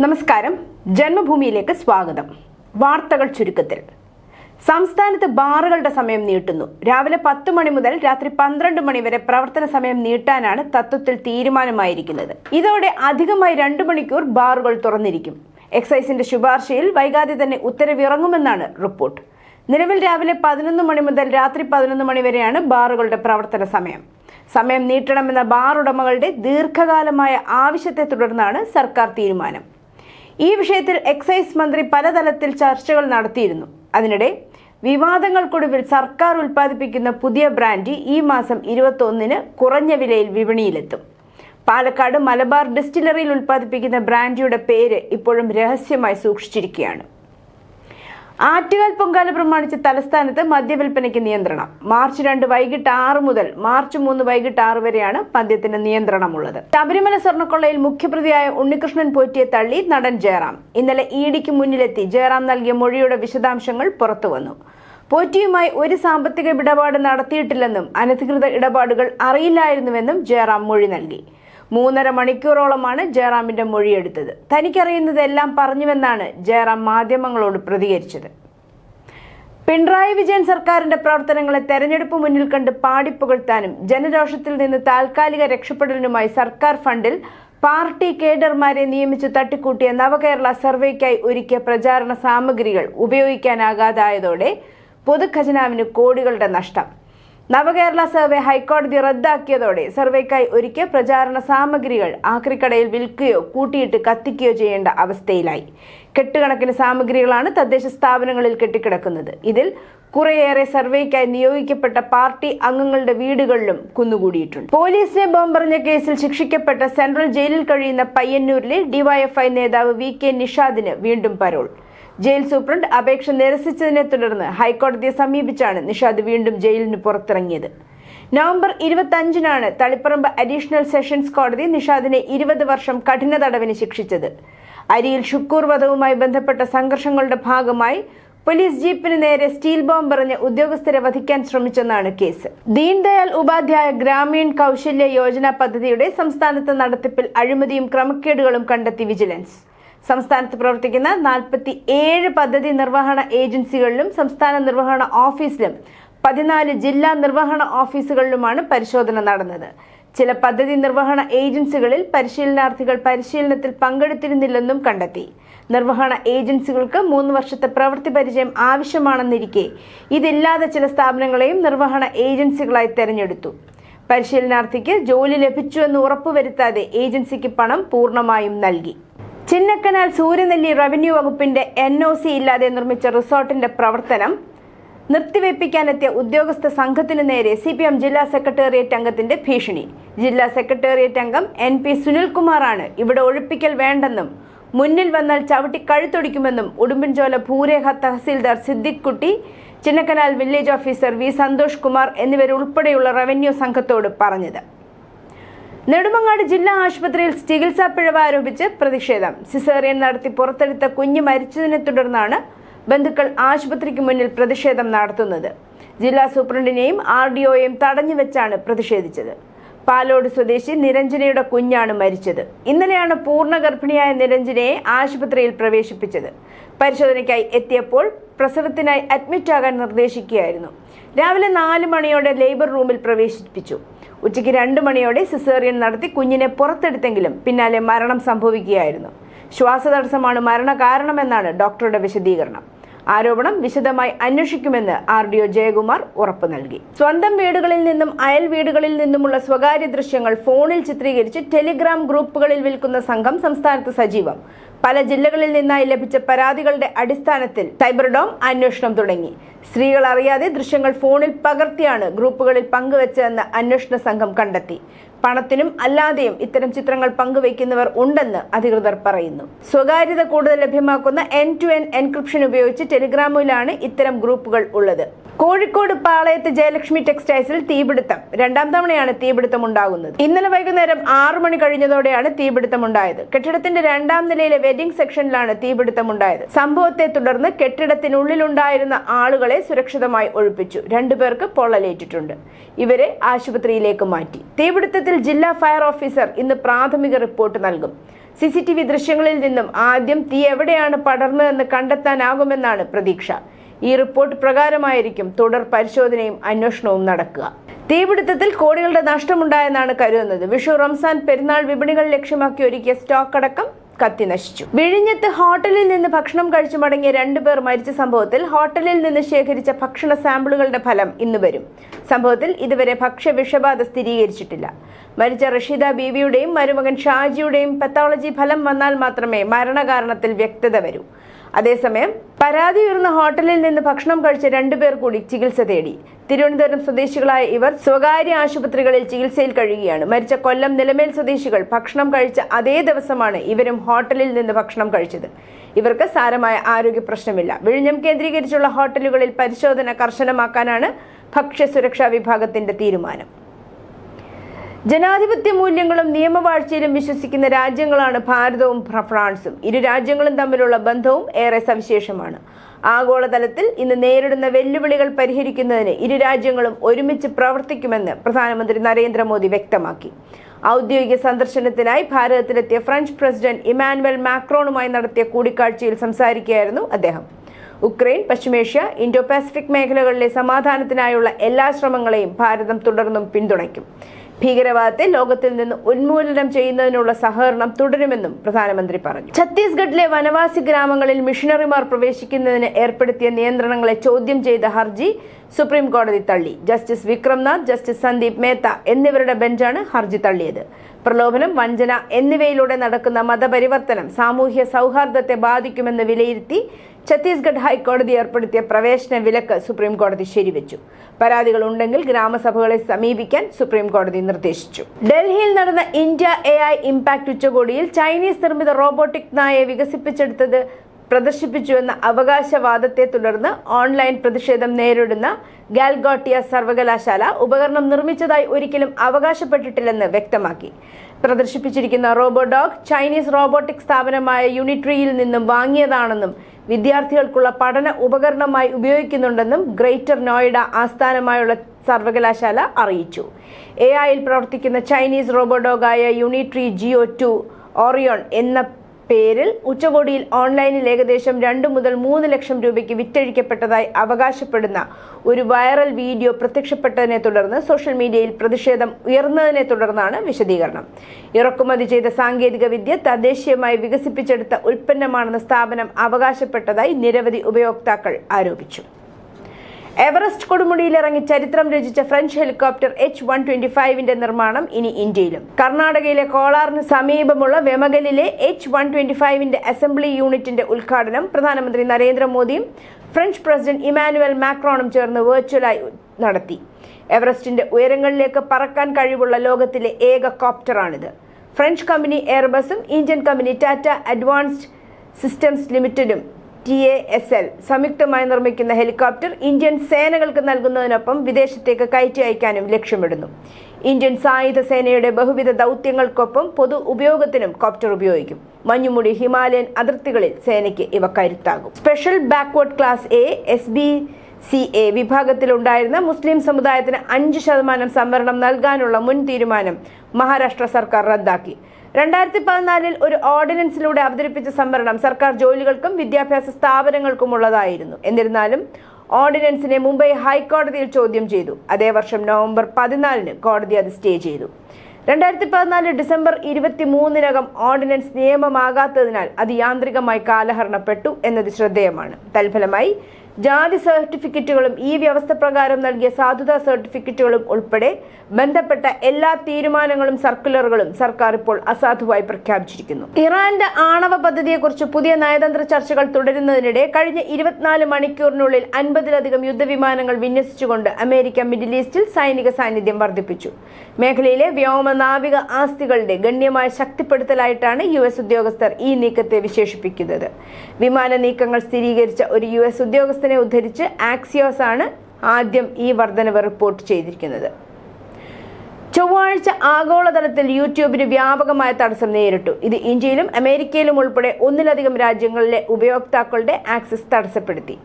നമസ്കാരം. ജന്മഭൂമിയിലേക്ക് സ്വാഗതം. വാർത്തകൾ ചുരുക്കത്തിൽ. സംസ്ഥാനത്ത് ബാറുകളുടെ സമയം നീട്ടുന്നു. രാവിലെ പത്ത് മണി മുതൽ രാത്രി പന്ത്രണ്ട് മണി വരെ പ്രവർത്തന സമയം നീട്ടാനാണ് തത്വത്തിൽ തീരുമാനമായിരിക്കുന്നത്. ഇതോടെ അധികമായി രണ്ടു മണിക്കൂർ ബാറുകൾ തുറന്നിരിക്കും. എക്സൈസിന്റെ ശുപാർശയിൽ വൈകാതെ തന്നെ ഉത്തരവിറങ്ങുമെന്നാണ് റിപ്പോർട്ട്. നിലവിൽ രാവിലെ പതിനൊന്ന് മണി മുതൽ രാത്രി പതിനൊന്ന് മണി വരെയാണ് ബാറുകളുടെ പ്രവർത്തന സമയം. സമയം നീട്ടണമെന്ന ബാർ ഉടമകളുടെ ദീർഘകാലമായ ആവശ്യത്തെ തുടർന്നാണ് സർക്കാർ തീരുമാനം. ഈ വിഷയത്തിൽ എക്സൈസ് മന്ത്രി പലതലത്തിൽ ചർച്ചകൾ നടത്തിയിരുന്നു. അതിനിടെ വിവാദങ്ങൾക്കൊടുവിൽ സർക്കാർ ഉൽപ്പാദിപ്പിക്കുന്ന പുതിയ ബ്രാൻഡ് ഈ മാസം ഇരുപത്തൊന്നിന് കുറഞ്ഞ വിലയിൽ വിപണിയിലെത്തും. പാലക്കാട് മലബാർ ഡിസ്റ്റിലറിയിൽ ഉൽപ്പാദിപ്പിക്കുന്ന ബ്രാൻഡിയുടെ പേര് ഇപ്പോഴും രഹസ്യമായി സൂക്ഷിച്ചിരിക്കുകയാണ്. ആറ്റുകാൽ പൊങ്കാല പ്രമാണിച്ച് തലസ്ഥാനത്ത് മദ്യവിൽപ്പനയ്ക്ക് നിയന്ത്രണം. മാർച്ച് രണ്ട് വൈകിട്ട് ആറ് മുതൽ മാർച്ച് മൂന്ന് വൈകിട്ട് ആറ് വരെയാണ് മദ്യത്തിന് നിയന്ത്രണമുള്ളത്. ശബരിമല സ്വർണക്കൊള്ളയിൽ മുഖ്യപ്രതിയായ ഉണ്ണികൃഷ്ണൻ പോറ്റിയെ തള്ളി നടൻ ജയറാം. ഇന്നലെ ഇഡിക്ക് മുന്നിലെത്തി ജയറാം നൽകിയ മൊഴിയുടെ വിശദാംശങ്ങൾ പുറത്തുവന്നു. പോറ്റിയുമായി ഒരു സാമ്പത്തിക ഇടപാട് നടത്തിയിട്ടില്ലെന്നും അനധികൃത ഇടപാടുകൾ അറിയില്ലായിരുന്നുവെന്നും ജയറാം മൊഴി നൽകി. മൂന്നര മണിക്കൂറോളമാണ് ജയറാമിന്റെ മൊഴിയെടുത്തത്. തനിക്കറിയുന്നതെല്ലാം പറഞ്ഞുവെന്നാണ് ജയറാം മാധ്യമങ്ങളോട് പ്രതികരിച്ചത്. പിണറായി വിജയൻ സർക്കാരിന്റെ പ്രവർത്തനങ്ങളെ തെരഞ്ഞെടുപ്പ് മുന്നിൽ കണ്ട് പാടിപ്പുകഴ്ത്താനും ജനരോഷത്തിൽ നിന്ന് താൽക്കാലിക രക്ഷപ്പെടലിനുമായി സർക്കാർ ഫണ്ടിൽ പാർട്ടി കേഡർമാരെ നിയമിച്ച് തട്ടിക്കൂട്ടിയ നവകേരള സർവേക്കായി ഒരുക്കിയ പ്രചാരണ സാമഗ്രികൾ ഉപയോഗിക്കാനാകാതായതോടെ പൊതുഖജനാവിന് കോടികളുടെ നഷ്ടം. നവകേരള സർവേ ഹൈക്കോടതി റദ്ദാക്കിയതോടെ സർവേക്കായി ഒരുക്കിയ പ്രചാരണ സാമഗ്രികൾ ആക്രിക്കടയിൽ വിൽക്കുകയോ കൂട്ടിയിട്ട് കത്തിക്കുകയോ ചെയ്യേണ്ട അവസ്ഥയിലായി. കെട്ടുകണക്കിന് സാമഗ്രികളാണ് തദ്ദേശ സ്ഥാപനങ്ങളിൽ കെട്ടിക്കിടക്കുന്നത്. ഇതിൽ കുറേയേറെ സർവേക്കായി നിയോഗിക്കപ്പെട്ട പാർട്ടി അംഗങ്ങളുടെ വീടുകളിലും കുന്നുകൂടിയിട്ടുണ്ട്. പോലീസിനെ ബോംബെറിഞ്ഞ കേസിൽ ശിക്ഷിക്കപ്പെട്ട സെൻട്രൽ ജയിലിൽ കഴിയുന്ന പയ്യന്നൂരിലെ ഡിവൈഎഫ്ഐ നേതാവ് വി കെ നിഷാദിന് വീണ്ടും പരോൾ. ജയിൽ സൂപ്രണ്ട് അപേക്ഷ നിരസിച്ചതിനെ തുടർന്ന് ഹൈക്കോടതിയെ സമീപിച്ചാണ് നിഷാദ് വീണ്ടും ജയിലിന് പുറത്തിറങ്ങിയത്. നവംബർ ഇരുപത്തി അഞ്ചിനാണ് തളിപ്പറമ്പ് അഡീഷണൽ സെഷൻസ് കോടതി നിഷാദിനെ ഇരുപത് വർഷം കഠിന തടവിന് ശിക്ഷിച്ചത്. അരിയിൽ ഷുക്കൂർ വധവുമായി ബന്ധപ്പെട്ട സംഘർഷങ്ങളുടെ ഭാഗമായി പോലീസ് ജീപ്പിന് നേരെ സ്റ്റീൽ ബോംബ് എറിഞ്ഞ് ഉദ്യോഗസ്ഥരെ വധിക്കാൻ ശ്രമിച്ചെന്നാണ് കേസ്. ദീൻദയാൽ ഉപാധ്യായ ഗ്രാമീൺ കൗശല്യ യോജന പദ്ധതിയുടെ സംസ്ഥാനത്ത് നടത്തിപ്പിൽ അഴിമതിയും ക്രമക്കേടുകളും കണ്ടെത്തി വിജിലൻസ്. സംസ്ഥാനത്ത് പ്രവർത്തിക്കുന്ന നാൽപ്പത്തി ഏഴ് പദ്ധതി നിർവഹണ ഏജൻസികളിലും സംസ്ഥാന നിർവഹണ ഓഫീസിലും പതിനാല് ജില്ലാ നിർവഹണ ഓഫീസുകളിലുമാണ് പരിശോധന നടന്നത്. ചില പദ്ധതി നിർവഹണ ഏജൻസികളിൽ പരിശീലനാർത്ഥികൾ പരിശീലനത്തിൽ പങ്കെടുത്തിരുന്നില്ലെന്നും കണ്ടെത്തി. നിർവഹണ ഏജൻസികൾക്ക് മൂന്ന് വർഷത്തെ പ്രവൃത്തി പരിചയം ആവശ്യമാണെന്നിരിക്കെ ഇതില്ലാതെ ചില സ്ഥാപനങ്ങളെയും നിർവഹണ ഏജൻസികളായി തെരഞ്ഞെടുത്തു. പരിശീലനാർത്ഥിക്ക് ജോലി ലഭിച്ചുവെന്ന് ഉറപ്പുവരുത്താതെ ഏജൻസിക്ക് പണം പൂർണമായും നൽകി. ചിന്നക്കനാൽ സൂര്യനെല്ലി റവന്യൂ വകുപ്പിന്റെ എൻ ഒ സി ഇല്ലാതെ നിർമ്മിച്ച റിസോർട്ടിന്റെ പ്രവർത്തനം നിർത്തിവെപ്പിക്കാനെത്തിയ ഉദ്യോഗസ്ഥ സംഘത്തിനു നേരെ സി പി എം ജില്ലാ സെക്രട്ടേറിയറ്റ് അംഗത്തിന്റെ ഭീഷണി. ജില്ലാ സെക്രട്ടേറിയറ്റ് അംഗം എൻ പി സുനിൽകുമാറാണ് ഇവിടെ ഒഴിപ്പിക്കൽ വേണ്ടെന്നും മുന്നിൽ വന്നാൽ ചവിട്ടി കഴുത്തൊടിക്കുമെന്നും Udumbanchola ഭൂരേഖ tahsildar Siddiq Kutty Chinnakanal village officer V Santhosh Kumar എന്നിവരുൾപ്പെടെയുള്ള revenue സംഘത്തോട് പറഞ്ഞത്. നെടുമങ്ങാട് ജില്ലാ ആശുപത്രിയിൽ ചികിത്സാ പിഴവ് ആരോപിച്ച് പ്രതിഷേധം. സിസേറിയൻ നടത്തി പുറത്തെടുത്ത കുഞ്ഞ് മരിച്ചതിനെ തുടർന്നാണ് ബന്ധുക്കൾ ആശുപത്രിക്ക് മുന്നിൽ പ്രതിഷേധം നടത്തുന്നത്. ജില്ലാ സൂപ്രണ്ടിനെയും ആർ ഡി ഒയെയും തടഞ്ഞു വെച്ചാണ് പ്രതിഷേധിച്ചത്. പാലോട് സ്വദേശി നിരഞ്ജനയുടെ കുഞ്ഞാണ് മരിച്ചത്. ഇന്നലെയാണ് പൂർണ ഗർഭിണിയായ നിരഞ്ജനയെ ആശുപത്രിയിൽ പ്രവേശിപ്പിച്ചത്. പരിശോധനയ്ക്കായി എത്തിയപ്പോൾ പ്രസവത്തിനായി അഡ്മിറ്റ് ആകാൻ നിർദ്ദേശിക്കുകയായിരുന്നു. രാവിലെ നാല് മണിയോടെ ലേബർ റൂമിൽ പ്രവേശിപ്പിച്ചു. ഉച്ചയ്ക്ക് രണ്ട് മണിയോടെ സിസേറിയൻ നടത്തി കുഞ്ഞിനെ പുറത്തെടുത്തെങ്കിലും പിന്നാലെ മരണം സംഭവിക്കുകയായിരുന്നു. ശ്വാസതടസ്സമാണ് മരണകാരണമെന്നാണ് ഡോക്ടറുടെ വിശദീകരണം. ആരോപണം വിശദമായി അന്വേഷിക്കുമെന്ന് ആർ ഡി ഒ ജയകുമാർ ഉറപ്പു നൽകി. സ്വന്തം വീടുകളിൽ നിന്നും അയൽ വീടുകളിൽ നിന്നുമുള്ള സ്വകാര്യ ദൃശ്യങ്ങൾ ഫോണിൽ ചിത്രീകരിച്ച് ടെലിഗ്രാം ഗ്രൂപ്പുകളിൽ വിൽക്കുന്ന സംഘം സംസ്ഥാനത്ത് സജീവം. പല ജില്ലകളിൽ നിന്നായി ലഭിച്ച പരാതികളുടെ അടിസ്ഥാനത്തിൽ സൈബർ ഡോം അന്വേഷണം തുടങ്ങി. സ്ത്രീകൾ അറിയാതെ ദൃശ്യങ്ങൾ ഫോണിൽ പകർത്തിയാണ് ഗ്രൂപ്പുകളിൽ പങ്കുവച്ചതെന്ന് അന്വേഷണ സംഘം കണ്ടെത്തി. പണത്തിനും അല്ലാതെയും ഇത്തരം ചിത്രങ്ങൾ പങ്കുവയ്ക്കുന്നവർ ഉണ്ടെന്ന് അധികൃതർ പറയുന്നു. സ്വകാര്യത കൂടുതൽ ലഭ്യമാക്കുന്ന എൻ ടു എൻ എൻക്രിപ്ഷൻ ഉപയോഗിച്ച് ടെലിഗ്രാമിലാണ് ഇത്തരം ഗ്രൂപ്പുകൾ ഉള്ളത്. കോഴിക്കോട് പാളയത്ത് ജയലക്ഷ്മി ടെക്സ്റ്റൈൽസിൽ തീപിടുത്തം. രണ്ടാം തവണയാണ് തീപിടുത്തം ഉണ്ടാകുന്നത്. ഇന്നലെ വൈകുന്നേരം ആറു മണി കഴിഞ്ഞതോടെയാണ് തീപിടുത്തം ഉണ്ടായത്. കെട്ടിടത്തിന്റെ രണ്ടാം നിലയിലെ വെഡിംഗ് സെക്ഷനിലാണ് തീപിടുത്തം ഉണ്ടായത്. സംഭവത്തെ തുടർന്ന് കെട്ടിടത്തിനുള്ളിലുണ്ടായിരുന്ന ആളുകളെ സുരക്ഷിതമായി ഒഴിപ്പിച്ചു. രണ്ടുപേർക്ക് പൊള്ളലേറ്റിട്ടുണ്ട്. ഇവരെ ആശുപത്രിയിലേക്ക് മാറ്റി. തീപിടുത്തത്തിൽ ജില്ലാ ഫയർ ഓഫീസർ ഇന്ന് പ്രാഥമിക റിപ്പോർട്ട് നൽകും. സി സി ടി വി ദൃശ്യങ്ങളിൽ നിന്നും ആദ്യം തീ എവിടെയാണ് പടർന്നതെന്ന് കണ്ടെത്താനാകുമെന്നാണ് പ്രതീക്ഷ. ഈ റിപ്പോർട്ട് പ്രകാരമായിരിക്കും തുടർ പരിശോധനയും അന്വേഷണവും നടക്കുക. തീപിടുത്തത്തിൽ കോടികളുടെ നഷ്ടമുണ്ടായെന്നാണ് കരുതുന്നത്. വിഷു റംസാൻ പെരുന്നാൾ വിപണികൾ ലക്ഷ്യമാക്കി ഒരുക്കിയ സ്റ്റോക്ക് അടക്കം കത്തി നശിച്ചു. വിഴിഞ്ഞത്ത് ഹോട്ടലിൽ നിന്ന് ഭക്ഷണം കഴിച്ചു മടങ്ങിയ രണ്ടുപേർ മരിച്ച സംഭവത്തിൽ ഹോട്ടലിൽ നിന്ന് ശേഖരിച്ച ഭക്ഷണ സാമ്പിളുകളുടെ ഫലം ഇന്ന് വരും. സംഭവത്തിൽ ഇതുവരെ ഭക്ഷ്യ വിഷബാധ സ്ഥിരീകരിച്ചിട്ടില്ല. മരിച്ച റഷീദ ബീവിയുടെയും മരുമകൻ ഷാജിയുടെയും പത്തോളജി ഫലം വന്നാൽ മാത്രമേ മരണകാരണത്തിൽ വ്യക്തത വരൂ. അതേസമയം പരാതി ഉയർന്ന ഹോട്ടലിൽ നിന്ന് ഭക്ഷണം കഴിച്ച രണ്ടുപേർ കൂടി ചികിത്സ തേടി. തിരുവനന്തപുരം സ്വദേശികളായ ഇവർ സ്വകാര്യ ആശുപത്രികളിൽ ചികിത്സയിൽ കഴിയുകയാണ്. മരിച്ച കൊല്ലം നിലമേൽ സ്വദേശികൾ ഭക്ഷണം കഴിച്ച അതേ ദിവസമാണ് ഇവരും ഹോട്ടലിൽ നിന്ന് ഭക്ഷണം കഴിച്ചത്. ഇവർക്ക് സാരമായ ആരോഗ്യ പ്രശ്നമില്ല. വിഴിഞ്ഞം കേന്ദ്രീകരിച്ചുള്ള ഹോട്ടലുകളിൽ പരിശോധന കർശനമാക്കാനാണ് ഭക്ഷ്യസുരക്ഷാ വിഭാഗത്തിന്റെ തീരുമാനം. ജനാധിപത്യ മൂല്യങ്ങളും നിയമവാഴ്ചയിലും വിശ്വസിക്കുന്ന രാജ്യങ്ങളാണ് ഭാരതവും ഫ്രാൻസും. ഇരു രാജ്യങ്ങളും തമ്മിലുള്ള ബന്ധവും ഏറെ സവിശേഷമാണ്. ആഗോളതലത്തിൽ ഇന്ന് നേരിടുന്ന വെല്ലുവിളികൾ പരിഹരിക്കുന്നതിന് ഇരു രാജ്യങ്ങളും ഒരുമിച്ച് പ്രവർത്തിക്കുമെന്ന് പ്രധാനമന്ത്രി നരേന്ദ്രമോദി വ്യക്തമാക്കി. ഔദ്യോഗിക സന്ദർശനത്തിനായി ഭാരതത്തിലെത്തിയ ഫ്രഞ്ച് പ്രസിഡന്റ് ഇമാനുവൽ മാക്രോണുമായി നടത്തിയ കൂടിക്കാഴ്ചയിൽ സംസാരിക്കുകയായിരുന്നു അദ്ദേഹം. ഉക്രൈൻ പശ്ചിമേഷ്യ ഇൻഡോ പസഫിക് മേഖലകളിലെ സമാധാനത്തിനായുള്ള എല്ലാ ശ്രമങ്ങളെയും ഭാരതം തുടർന്നും പിന്തുണയ്ക്കും. ഭീകരവാദത്തെ ലോകത്തിൽ നിന്ന് ഉന്മൂലനം ചെയ്യുന്നതിനുള്ള സഹകരണം തുടരുമെന്നും പ്രധാനമന്ത്രി പറഞ്ഞു. ഛത്തീസ്ഗഡിലെ വനവാസി ഗ്രാമങ്ങളിൽ മിഷണറിമാർ പ്രവേശിക്കുന്നതിന് ഏർപ്പെടുത്തിയ നിയന്ത്രണങ്ങളെ ചോദ്യം ചെയ്ത ഹർജി സുപ്രീം കോടതി തള്ളി. ജസ്റ്റിസ് വിക്രംനാഥ് ജസ്റ്റിസ് സന്ദീപ് മേത്ത എന്നിവരുടെ ബെഞ്ചാണ് ഹർജി തള്ളിയത്. പ്രലോഭനം വഞ്ചന എന്നിവയിലൂടെ നടക്കുന്ന മതപരിവർത്തനം സാമൂഹ്യ സൗഹാർദ്ദത്തെ ബാധിക്കുമെന്ന് വിലയിരുത്തി ഛത്തീസ്ഗഡ് ഹൈക്കോടതി ഏർപ്പെടുത്തിയ പ്രവേശന വിലക്ക് സുപ്രീം കോടതി ശരിവെച്ചു. പരാതികൾ ഉണ്ടെങ്കിൽ ഗ്രാമസഭകളെ സമീപിക്കാൻ സുപ്രീം കോടതി നിർദ്ദേശിച്ചു. ഡൽഹിയിൽ നടന്ന ഇന്ത്യ എ ഐ ഇംപാക്ട് ഉച്ചകോടിയിൽ ചൈനീസ് നിർമ്മിത റോബോട്ടിക് നായെ വികസിപ്പിച്ചെടുത്തത് പ്രദർശിപ്പിച്ചുവെന്ന അവകാശവാദത്തെ തുടർന്ന് ഓൺലൈൻ പ്രതിഷേധം നേരിടുന്ന ഗാൽഗോട്ടിയ സർവകലാശാല ഉപകരണം നിർമ്മിച്ചതായി ഒരിക്കലും അവകാശപ്പെട്ടിട്ടില്ലെന്ന് വ്യക്തമാക്കി. പ്രദർശിപ്പിച്ചിരിക്കുന്ന റോബോഡോഗ് ചൈനീസ് റോബോട്ടിക് സ്ഥാപനമായ യൂണിട്രിയിൽ നിന്നും വാങ്ങിയതാണെന്നും വിദ്യാർത്ഥികൾക്കുള്ള പഠന ഉപകരണമായി ഉപയോഗിക്കുന്നുണ്ടെന്നും ഗ്രേറ്റർ നോയിഡ ആസ്ഥാനമായുള്ള സർവകലാശാല അറിയിച്ചു. എ ഐയിൽ പ്രവർത്തിക്കുന്ന ചൈനീസ് റോബോഡോഗായ യൂണിട്രി ജിയോ ടു ഓറിയോൺ എന്ന പേരിൽ ഉച്ചകോടിയിൽ ഓൺലൈനിൽ ഏകദേശം രണ്ടു മുതൽ മൂന്ന് ലക്ഷം രൂപയ്ക്ക് വിറ്റഴിക്കപ്പെട്ടതായി അവകാശപ്പെടുന്ന ഒരു വൈറൽ വീഡിയോ പ്രത്യക്ഷപ്പെട്ടതിനെ തുടർന്ന് സോഷ്യൽ മീഡിയയിൽ പ്രതിഷേധം ഉയർന്നതിനെ തുടർന്നാണ് വിശദീകരണം. ഇറക്കുമതി ചെയ്ത സാങ്കേതിക വിദ്യ തദ്ദേശീയമായി വികസിപ്പിച്ചെടുത്ത ഉൽപ്പന്നമാണെന്ന് സ്ഥാപനം അവകാശപ്പെട്ടതായി നിരവധി ഉപയോക്താക്കൾ ആരോപിച്ചു. എവറസ്റ്റ് കൊടുമുടിയിൽ ഇറങ്ങി ചരിത്രം രചിച്ച French helicopter H one twenty ഫൈവിന്റെ നിർമ്മാണം ഇനി ഇന്ത്യയിലും. കർണാടകയിലെ കോളാറിന് സമീപമുള്ള വെമകലിലെ എച്ച് വൺ ട്വന്റി ഫൈവിന്റെ അസംബ്ലി യൂണിറ്റിന്റെ ഉദ്ഘാടനം പ്രധാനമന്ത്രി നരേന്ദ്രമോദിയും ഫ്രഞ്ച് പ്രസിഡന്റ് ഇമാനുവൽ മാക്രോണും ചേർന്ന് വെർച്വലായി നടത്തി. എവറസ്റ്റിന്റെ ഉയരങ്ങളിലേക്ക് പറക്കാൻ കഴിവുള്ള ലോകത്തിലെ ഏക കോപ്റ്ററാണിത്. French company എയർബസും Indian company Tata advanced systems ലിമിറ്റഡും T A S L സംയുക്തമായി നിർമ്മിക്കുന്ന ഹെലികോപ്റ്റർ ഇന്ത്യൻ സേനകൾക്ക് നൽകുന്നതിനൊപ്പം വിദേശത്തേക്ക് കയറ്റി അയക്കാനും ലക്ഷ്യമിടുന്നു. ഇന്ത്യൻ സായുധ സേനയുടെ ബഹുവിധ ദൗത്യങ്ങൾക്കൊപ്പം പൊതു ഉപയോഗത്തിനും കോപ്റ്റർ ഉപയോഗിക്കും. മഞ്ഞുമുടി ഹിമാലയൻ അതിർത്തികളിൽ സേനയ്ക്ക് ഇവ കരുത്താകും. Special backward class A S B C A വിഭാഗത്തിലുണ്ടായിരുന്ന മുസ്ലിം സമുദായത്തിന് അഞ്ച് ശതമാനം സംവരണം നൽകാനുള്ള മുൻ തീരുമാനം മഹാരാഷ്ട്ര സർക്കാർ റദ്ദാക്കി. രണ്ടായിരത്തി പതിനാലിൽ ഒരു ഓർഡിനൻസിലൂടെ അവതരിപ്പിച്ച സംവരണം സർക്കാർ ജോലികൾക്കും വിദ്യാഭ്യാസ സ്ഥാപനങ്ങൾക്കുമുള്ളതായിരുന്നു. എന്നിരുന്നാലും ഓർഡിനൻസിനെ മുംബൈ ഹൈക്കോടതിയിൽ ചോദ്യം ചെയ്തു. അതേ വർഷം നവംബർ പതിനാലിന് കോടതി അത് സ്റ്റേ ചെയ്തു. രണ്ടായിരത്തി പതിനാല് ഡിസംബർ ഇരുപത്തി മൂന്നിനകം ഓർഡിനൻസ് നിയമമാകാത്തതിനാൽ അത് യാന്ത്രികമായി കാലഹരണപ്പെട്ടു എന്നത് ശ്രദ്ധേയമാണ്. തൽഫലമായി ജാതി സർട്ടിഫിക്കറ്റുകളും ഈ വ്യവസ്ഥ പ്രകാരം നൽകിയ സാധുതാ സർട്ടിഫിക്കറ്റുകളും ഉൾപ്പെടെ ബന്ധപ്പെട്ട എല്ലാ തീരുമാനങ്ങളും സർക്കുലറുകളും സർക്കാർ ഇപ്പോൾ അസാധുവായി പ്രഖ്യാപിച്ചിരിക്കുന്നു. ഇറാന്റെ ആണവ പദ്ധതിയെക്കുറിച്ച് പുതിയ നയതന്ത്ര ചർച്ചകൾ തുടരുന്നതിനിടെ കഴിഞ്ഞ ഇരുപത്തിനാല് മണിക്കൂറിനുള്ളിൽ അൻപതിലധികം യുദ്ധവിമാനങ്ങൾ വിന്യസിച്ചുകൊണ്ട് അമേരിക്ക മിഡിൽ ഈസ്റ്റിൽ സൈനിക സാന്നിധ്യം വർദ്ധിപ്പിച്ചു. മേഖലയിലെ വ്യോമ നാവിക ആസ്തികളുടെ ഗണ്യമായ ശക്തിപ്പെടുത്തലായിട്ടാണ് യു എസ് ഉദ്യോഗസ്ഥർ ഈ നീക്കത്തെ വിശേഷിപ്പിക്കുന്നത്. വിമാന നീക്കങ്ങൾ സ്ഥിരീകരിച്ച ഒരു യു എസ് ഉദ്യോഗസ്ഥനെ ഉദ്ധരിച്ച് ആക്സിയോസ് ആണ് ആദ്യം ഈ വർധനവ് റിപ്പോർട്ട് ചെയ്തിരിക്കുന്നത്. ചൊവ്വാഴ്ച ആഗോളതലത്തിൽ യൂട്യൂബിന് വ്യാപകമായ തടസ്സം നേരിട്ടു. ഇത് ഇന്ത്യയിലും അമേരിക്കയിലും ഉൾപ്പെടെ ഒന്നിലധികം രാജ്യങ്ങളിലെ ഉപയോക്താക്കളുടെ ആക്സസ് തടസ്സപ്പെടുത്തി.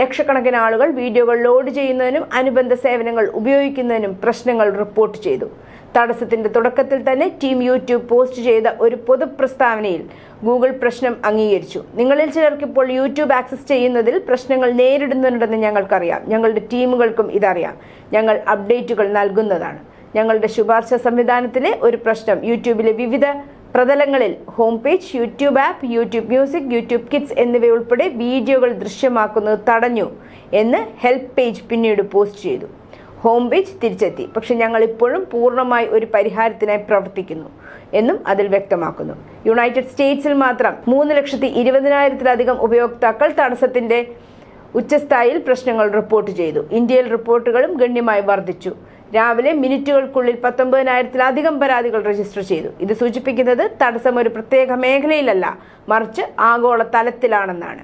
ലക്ഷക്കണക്കിന് ആളുകൾ വീഡിയോകൾ ലോഡ് ചെയ്യുന്നതിനും അനുബന്ധ സേവനങ്ങൾ ഉപയോഗിക്കുന്നതിനും പ്രശ്നങ്ങൾ റിപ്പോർട്ട് ചെയ്തു. തടസ്സത്തിന്റെ തുടക്കത്തിൽ തന്നെ ടീം യൂട്യൂബ് പോസ്റ്റ് ചെയ്ത ഒരു പൊതു പ്രസ്താവനയിൽ ഗൂഗിൾ പ്രശ്നം അംഗീകരിച്ചു. നിങ്ങളിൽ ചിലർക്ക് ഇപ്പോൾ യൂട്യൂബ് ആക്സസ് ചെയ്യുന്നതിൽ പ്രശ്നങ്ങൾ നേരിടുന്നുണ്ടെന്ന് ഞങ്ങൾക്കറിയാം. ഞങ്ങളുടെ ടീമുകൾക്കും ഇതറിയാം. ഞങ്ങൾ അപ്ഡേറ്റുകൾ നൽകുന്നതാണ്. ഞങ്ങളുടെ ശുപാർശ സംവിധാനത്തിലെ ഒരു പ്രശ്നം യൂട്യൂബിലെ വിവിധ പ്രതലങ്ങളിൽ home page YouTube app YouTube music YouTube kids എന്നിവയുൾപ്പെടെ വീഡിയോകൾ ദൃശ്യമാക്കുന്നത് തടഞ്ഞു എന്ന് ഹെൽപ്പ് പേജ് പിന്നീട് പോസ്റ്റ് ചെയ്തു. ഹോം പേജ് തിരിച്ചെത്തി. പക്ഷെ ഞങ്ങൾ ഇപ്പോഴും പൂർണമായി ഒരു പരിഹാരത്തിനായി പ്രവർത്തിക്കുന്നു എന്നും അതിൽ വ്യക്തമാക്കുന്നു. യുണൈറ്റഡ് സ്റ്റേറ്റ്സിൽ മാത്രം മൂന്ന് ലക്ഷത്തി ഇരുപതിനായിരത്തിലധികം ഉപയോക്താക്കൾ തടസ്സത്തിന്റെ ഉച്ചസ്ഥായിൽ പ്രശ്നങ്ങൾ റിപ്പോർട്ട് ചെയ്തു. ഇന്ത്യയിൽ റിപ്പോർട്ടുകളും ഗണ്യമായി വർദ്ധിച്ചു. രാവിലെ മിനിറ്റുകൾക്കുള്ളിൽ പത്തൊമ്പതിനായിരത്തിലധികം പരാതികൾ രജിസ്റ്റർ ചെയ്തു. ഇത് സൂചിപ്പിക്കുന്നത് തടസ്സം ഒരു പ്രത്യേക മേഖലയിലല്ല മറിച്ച് ആഗോള തലത്തിലാണെന്നാണ്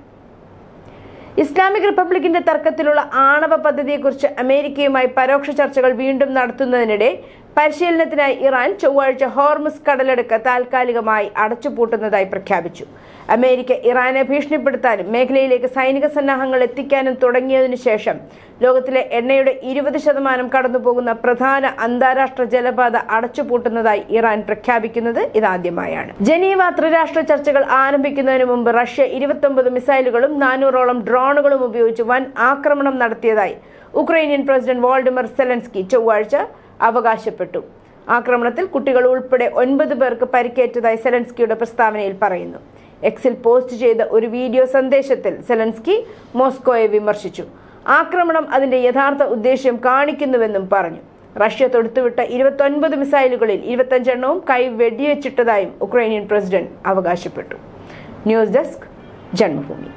ഇസ്ലാമിക് റിപ്പബ്ലിക്കിന്റെ തർക്കത്തിലുള്ള ആണവ പദ്ധതിയെക്കുറിച്ച് അമേരിക്കയുമായി പരോക്ഷ ചർച്ചകൾ വീണ്ടും നടത്തുന്നതിനിടെ പരിശീലനത്തിനായി ഇറാൻ ചൊവ്വാഴ്ച ഹോർമസ് കടലെടുക്ക് താൽക്കാലികമായി അടച്ചുപൂട്ടുന്നതായി പ്രഖ്യാപിച്ചു. അമേരിക്ക ഇറാനെ ഭീഷണിപ്പെടുത്താനും മേഖലയിലേക്ക് സൈനിക സന്നാഹങ്ങൾ എത്തിക്കാനും തുടങ്ങിയതിനു ശേഷം ലോകത്തിലെ എണ്ണയുടെ ഇരുപത് ശതമാനം കടന്നുപോകുന്ന പ്രധാന അന്താരാഷ്ട്ര ജലപാത അടച്ചുപൂട്ടുന്നതായി ഇറാൻ പ്രഖ്യാപിക്കുന്നത് ഇതാദ്യമായാണ്. ജനീവ ത്രിരാഷ്ട്ര ചർച്ചകൾ ആരംഭിക്കുന്നതിന് മുമ്പ് റഷ്യ ഇരുപത്തൊമ്പത് മിസൈലുകളും നാനൂറോളം ഡ്രോണുകളും ഉപയോഗിച്ച് വൻ ആക്രമണം നടത്തിയതായി ഉക്രൈനിയൻ പ്രസിഡന്റ് വോൾഡിമർ സെലൻസ്കി ചൊവ്വാഴ്ച അവകാശപ്പെട്ടു. ആക്രമണത്തിൽ കുട്ടികൾ ഉൾപ്പെടെ ഒൻപത് പേർക്ക് പരിക്കേറ്റതായി സെലൻസ്കിയുടെ പ്രസ്താവനയിൽ പറയുന്നു. എക്സിൽ പോസ്റ്റ് ചെയ്ത ഒരു വീഡിയോ സന്ദേശത്തിൽ സെലൻസ്കി മോസ്കോയെ വിമർശിച്ചു. ആക്രമണം അതിന്റെ യഥാർത്ഥ ഉദ്ദേശ്യം കാണിക്കുന്നുവെന്നും പറഞ്ഞു. റഷ്യ തൊടുത്തുവിട്ട ഇരുപത്തൊൻപത് മിസൈലുകളിൽ ഇരുപത്തഞ്ചെണ്ണവും കൈ വെടിവെച്ചിട്ടതായും ഉക്രൈനിയൻ പ്രസിഡന്റ് അവകാശപ്പെട്ടു. News desk Janmabhumi.